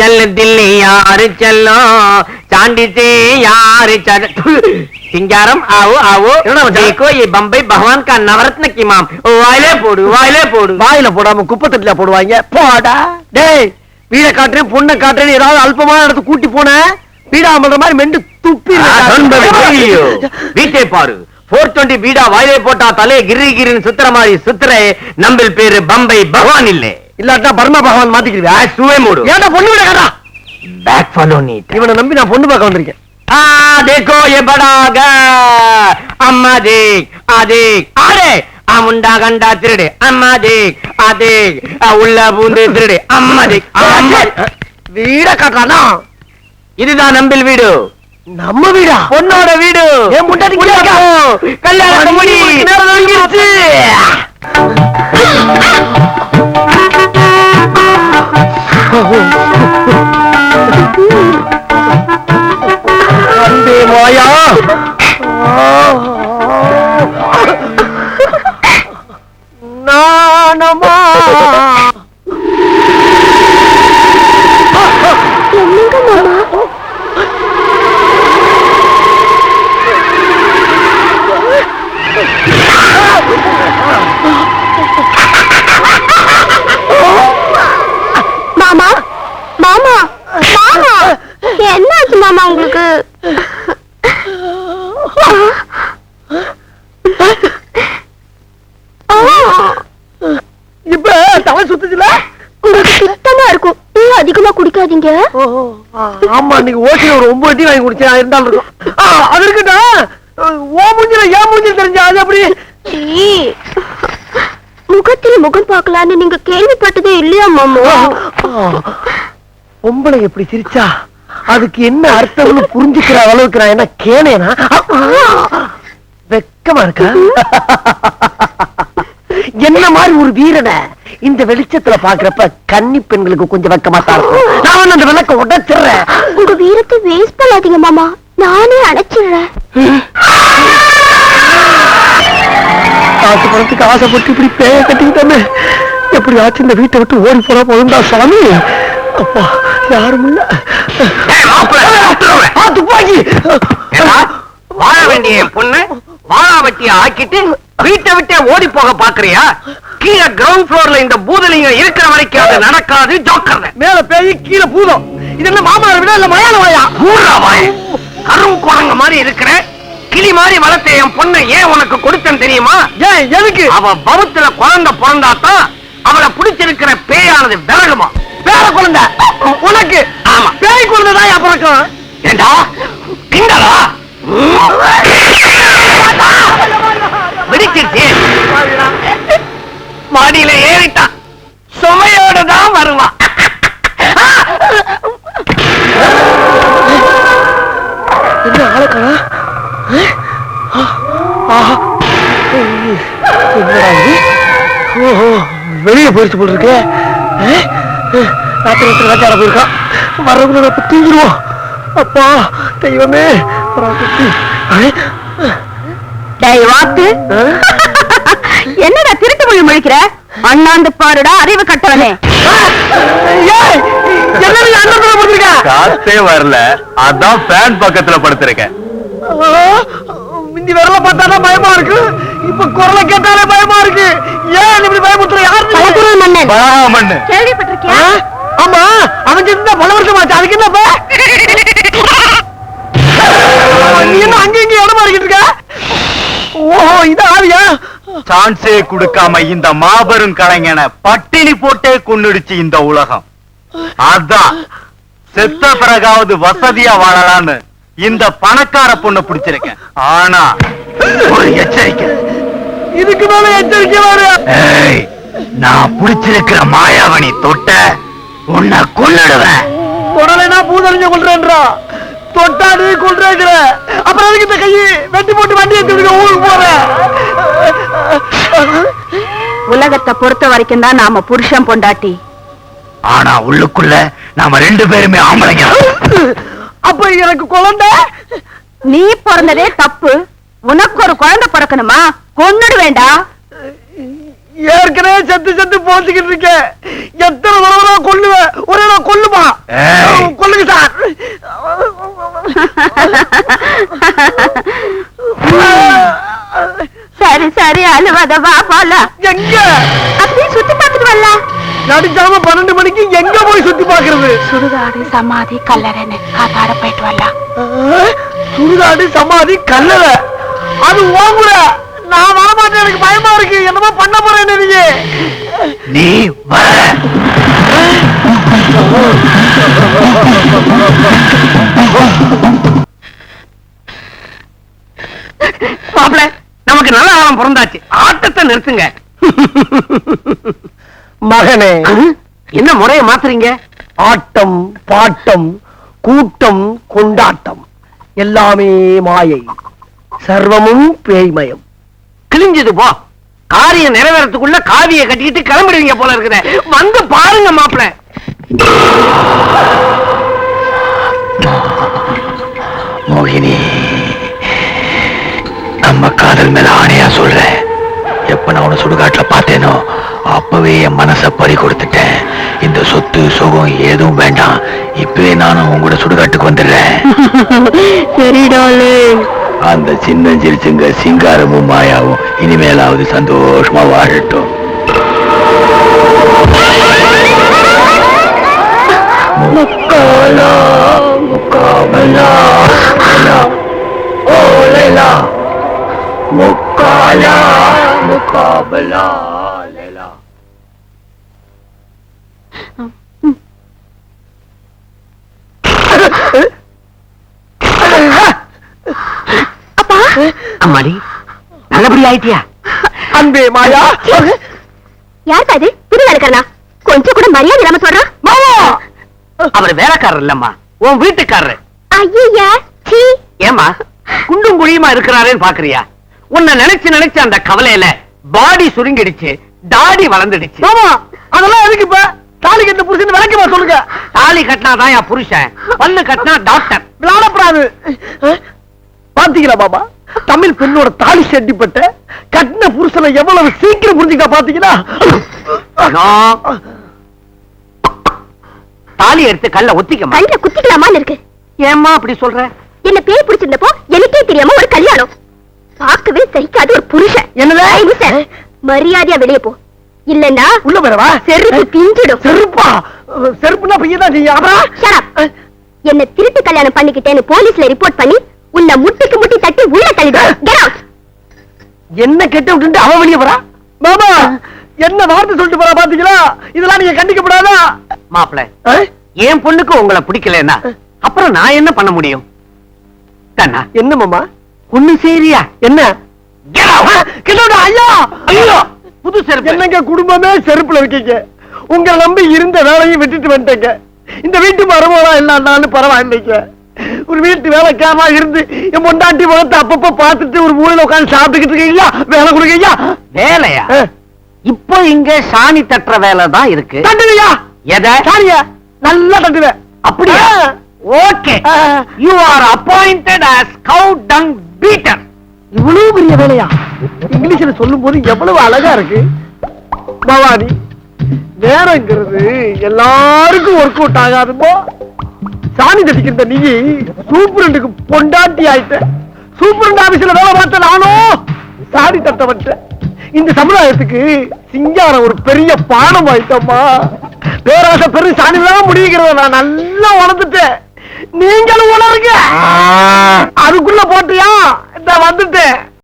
चल दिल्ली यार चलो चांदी से यार चल सिंगारम आओ आओ என்னடா மச்சான்? देखो ये बम्बई भगवान का नवरत्न की माम वायले पोड़ू वायले पोड़ू வாயில போடாம குப்பை தட்டுல போடுவாங்க போடா டேய் வீட காட்டுறேன் பொண்ணை காட்டுறேன் ஏதாவது அல்பமான இடத்து கூட்டி போன வீடா பண்ற மாதிரி மெண்டு துப்பி வீட்டை பாரு போர் டுவெண்டி வீடா வாயிலே போட்டா தலை கிரி கிரின்னு சுத்துற மாதிரி சுத்துற நம்பில் பேரு பம்பை பகவான் இல்லே இல்லாட்டா பர்மா பகவான் மாத்திக்கிடுவியா சுவே மூடு. ஏன்டா பொண்ணு விட கடா பேக் ஃபாலோ நீட் இவனை நம்பி நான் பொண்ணு பார்க்க வந்திருக்கேன். ஆ देखो ये அம்மா தேக் அதேக் ஆடே அமுண்டா கண்டா திருடு. அம்மா தேக் அதேக் உள்ள பூந்து திருடு. அம்மா அம்மா. வீட கட்டலாம் இதுதான் நம்பில் வீடு. நம்ம வீடா? பொண்ணோட வீடு. கல்யாணம் வந்தே நானமா ஆமா இன்னைக்கு ஓசில ஒரு ஒன்பது டீ வாங்கி குடிச்சேன். இருந்தாலும் இருக்கும். அது இருக்கட்டா ஓ மூஞ்சில ஏன் மூஞ்சில தெரிஞ்சா அது அப்படி. முகத்தில் முகம் பார்க்கலான்னு நீங்க கேள்விப்பட்டதே இல்லையா மாமா? பொம்பளை எப்படி சிரிச்சா? அதுக்கு என்ன அர்த்தம்னு புரிஞ்சுக்கிற அளவுக்கு நான் என்ன கேனேனா? வெக்கமா இருக்கா? என்ன மாதிரி ஒரு வீரனை? இந்த வெளிச்சத்துல பாக்குறப்ப கன்னி பெண்களுக்கு கொஞ்சம் வெக்கமா தான் இருக்கும். நான் அந்த விளக்க உடைச்சிடுறேன். உங்க வீரத்தை வேஸ்ட் பண்ணாதீங்க மாமா. நானே அடைச்சிடுறேன். காசு பணத்துக்கு ஆசைப்பட்டு இப்படி பேய கட்டிக்கிட்டோமே. எப்படி ஆச்சு இந்த வீட்டை விட்டு ஓடி போனா போதும்டா சாமி? அப்பா யாரும் இல்ல. ஆ, துப்பாக்கி ஏடா, வாழ வேண்டிய என் பொண்ணு வாழாவட்டிய ஆக்கிட்டு வீட்டை விட்டே ஓடி போக பாக்குறியா? கீழே கிரவுண்ட் ஃப்ளோர்ல இந்த பூதலிங்கம் இருக்கிற வரைக்கும் அது நடக்காது ஜோக்கர் மேல பேய் கீழே பூதம் இது என்ன மாமனார விட இல்ல மயான வாயா ஊர்ரா வாய் கரும் குரங்க மாதிரி இருக்கிற கிளி மாதிரி வளர்த்த என் பொண்ணை ஏன் உனக்கு கொடுத்தேன் தெரியுமா ஏன் எதுக்கு அவ பவத்துல குழந்தை பிறந்தாதான் அவளை பிடிச்சிருக்கிற பேயானது விலகுமா பேர குழந்தை உனக்கு ஆமா பேய் குழந்தை தான் அப்புறம் ஏண்டா கிண்டலா வெளியே போயிடுச்சு போல இருக்கு. ராத்திரி ராத்திரி ராஜார போயிருக்கான். வர்றவங்க அப்ப தூங்கிடுவோம். அப்பா தெய்வமே வாத்து என்னடா திருட்டு மொழி முழிக்கிற? அண்ணாந்து பாருடா அறிவு கட்டவனே. காத்தே வரல. அதான் ஃபேன் பக்கத்துல படுத்திருக்கேன். முந்தி விரல பார்த்தாதான் பயமா இருக்கு. இப்ப குரலை கேட்டாலே பயமா இருக்கு. ஏன் இப்படி பயமுத்துற யாரு மன்னன். கேள்விப்பட்டிருக்கியா? ஆ? ஆமா. அவன் இருந்தா பல வருஷம் ஆச்சு. அதுக்கு என்ன? நீ என்ன அங்க இங்க இடமா இருக்கிட்டு இருக்க? ஓஹோ இது ஆவியா? சான்ஸே கொடுக்காம இந்த மாபெரும் கலைஞனை பட்டினி போட்டே கொன்னுடுச்சு இந்த உலகம். அதான். செத்த பிறகாவது வசதியா வாழலாம்னு இந்த பணக்கார பொண்ணை பிடிச்சிருக்கேன். ஆனா ஒரு எச்சரிக்கை. இதுக்கு மேல எச்சரிக்கை ஏய், நான் பிடிச்சிருக்கிற மாயாவணி தொட்ட உன்னை கொன்னுடுவேன். தொடலைனா பூதறிஞ்ச கொள்றேன்றா தொட்டாடு கொள்றேங்கிற அப்புறம் இந்த கையை வெட்டி போட்டு வண்டி எடுத்து ஊருக்கு போறேன் உலகத்தை பொறுத்த வரைக்கும் தான் நாம புருஷன் பொண்டாட்டி. ஆனா உள்ளுக்குள்ள நாம ரெண்டு பேருமே ஆம்பளைங்க. அப்ப எனக்கு குழந்தை? நீ பிறந்ததே தப்பு. உனக்கு ஒரு குழந்தை பிறக்கணுமா? கொன்னுடு வேண்டா ஏற்கனவே செத்து செத்து போச்சுக்கிட்டு இருக்கேன். எத்தனை தடவை நான் கொல்லுவேன் ஒரே நான் கொல்லுமா. கொல்லுங்க சார். சரி சரி அழுவாத வா போலாம். எங்க? அப்படியே சுத்தி பார்த்துட்டு வரலாம். நடிச்சாம பன்னெண்டு மணிக்கு எங்க போய் சுத்தி பாக்குறது சுடுகாடு சமாதி கல்லறைன்னு காத்தாட போயிட்டு வரலாம். சுடுகாடு சமாதி கல்லற. அது ஓங்குற நான் வரமாட்டேன் எனக்கு பயமா இருக்கு. என்னமோ பண்ண போறேன் நீங்க நீ வர. மாப்பிள நமக்கு நல்ல காலம் பிறந்தாச்சு. ஆட்டத்தை நிறுத்துங்க. மகனே. என்ன முறைய மாத்துறீங்க? ஆட்டம் பாட்டம் கூட்டம் கொண்டாட்டம். எல்லாமே மாயை. சர்வமும் பேய்மயம். கிழிஞ்சது போ. காரியம் நிறைவேறதுக்குள்ள காவிய கட்டிக்கிட்டு கிளம்பிடுவீங்க போல இருக்குதே. வந்து பாருங்க மாப்பிள. மனச பறி கொடுத்துட்டேன். இந்த சொத்து சுகம் எதுவும் வேண்டாம். இப்பவே நானும் உன் கூட சுடுகாட்டுக்கு வந்துடுறேன். சரிடாலே அந்த சின்ன சிரிச்சுங்க சிங்காரமும் மாயாவும் இனிமேலாவது சந்தோஷமா வாழட்டும். முக்காலா முக்காபலா அம்மாடி நல்லபடி ஆயிட்டியா அன்பே மாயா. யாருக்கா அது புது வேலைக்காரனா? கொஞ்சம் கூட மரியாதை இல்லாம சொல்றான் மாமா! அவர் வேலைக்காரர் இல்லம்மா. உன் வீட்டுக்காரரு. ஐயா சீ. ஏமா குண்டும் குழியுமா இருக்கிறாரேன்னு பாக்குறியா? உன்னை நினைச்சு நினைச்சு அந்த கவலையில பாடி சுருங்கிடுச்சு தாடி வளர்ந்துடுச்சு. மாமா அதெல்லாம் எதுக்கு இப்ப? தாலி கட்ட புருஷன் விளக்கமா சொல்லுங்க. தாலி கட்டினாதான் என் புருஷன். பல்லு கட்டினா டாக்டர். விளாடப்படாது பாத்தீங்களா பாபா தமிழ் பெண்ணோட தாலி செட்டிப்பட்ட கட்டின புருஷனை எவ்வளவு சீக்கிரம் புரிஞ்சுக்கா பாத்தீங்களா நான் தாலி எடுத்து கல்ல ஒத்திக்கமா கண்ட குத்திக்கலாமான்னு இருக்கு. ஏம்மா அப்படி சொல்ற? என்ன பேய் பிடிச்சிருந்தப்போ எனக்கே தெரியாம ஒரு கல்யாணம். பார்க்கவே சகிக்காத ஒரு புருஷன். என்னது? ஐய், மிஸ்டர், மரியாதையா வெளியே போ. இல்லன்னா உள்ள போறவா செருப்பு பிஞ்சிடும். செருப்பா? செருப்புனா பையன் தான். என்ன திருட்டு கல்யாணம் பண்ணிக்கிட்டேன்னு போலீஸ்ல ரிப்போர்ட் பண்ணி உன்னை முட்டிக்கு முட்டி தட்டி உள்ள தள்ளிடும். Get out. என்ன கெட்ட விட்டு அவன் வெளியே போறா மாமா என்ன வார்த்தை சொல்லிட்டு போறா பாத்தீங்களா? இதெல்லாம் நீங்க கண்டிக்கப்படாதா? மாப்பிள ஆ? என் பொண்ணுக்கு உங்களை பிடிக்கலன்னா அப்புறம் நான் என்ன பண்ண முடியும்? கண்ணா என்ன மாமா? ஒண்ணு சரியா? என்ன? கிட்டோட ஐயா! ஐயோ புது செருப்பு. என்னங்க குடும்பமே செருப்புல இருக்கீங்க? உங்களை நம்பி இருந்த வேலையும் விட்டுட்டு வந்துட்டேங்க. இந்த வீட்டு மரபோலாம் இல்லாண்டாலும் பரவாயில்லைங்க. ஒரு வீட்டு வேலைக்காரமா இருந்து என் பொண்டாட்டி முகத்தை அப்பப்ப பார்த்துட்டு ஒரு மூலையில உட்கார்ந்து சாப்பிட்டுக்கிட்டு இருக்கீங்களா? வேலை கொடுக்கீங்களா? வேலையா? இப்போ இங்க சாணி தட்டுற வேலை தான் இருக்கு. தட்டுவியா? எதை? சாரியா நல்லா தட்டுவேன். அப்படியா. Okay. You are appointed as cow dung beater. இவ்வளவு பெரிய வேலையா? இங்கிலீஷ்ல சொல்லும் போது எவ்வளவு அழகா இருக்கு. பவானி நேரங்கிறது எல்லாருக்கும் ஒர்க் அவுட் ஆகாதுமோ? சாணி தட்டிக்கிற நீ சூப்பரண்டுக்கு பொண்டாட்டி ஆயிட்ட. சூப்பரண்ட் ஆபீஸ்ல வேலை பார்த்த நானோ சாணி தட்ட வட்ட இந்த சமுதாயத்துக்கு சிங்காரம் ஒரு பெரிய பாடம் ஆயிட்டம்மா பேராசை பெரும் சாணிதான் முடிக்கிறத நான் நல்லா உணர்ந்துட்டேன் நீங்களும் உணருங்க அதுக்குள்ள போட்டியா? இந்த வந்துட்டேன்.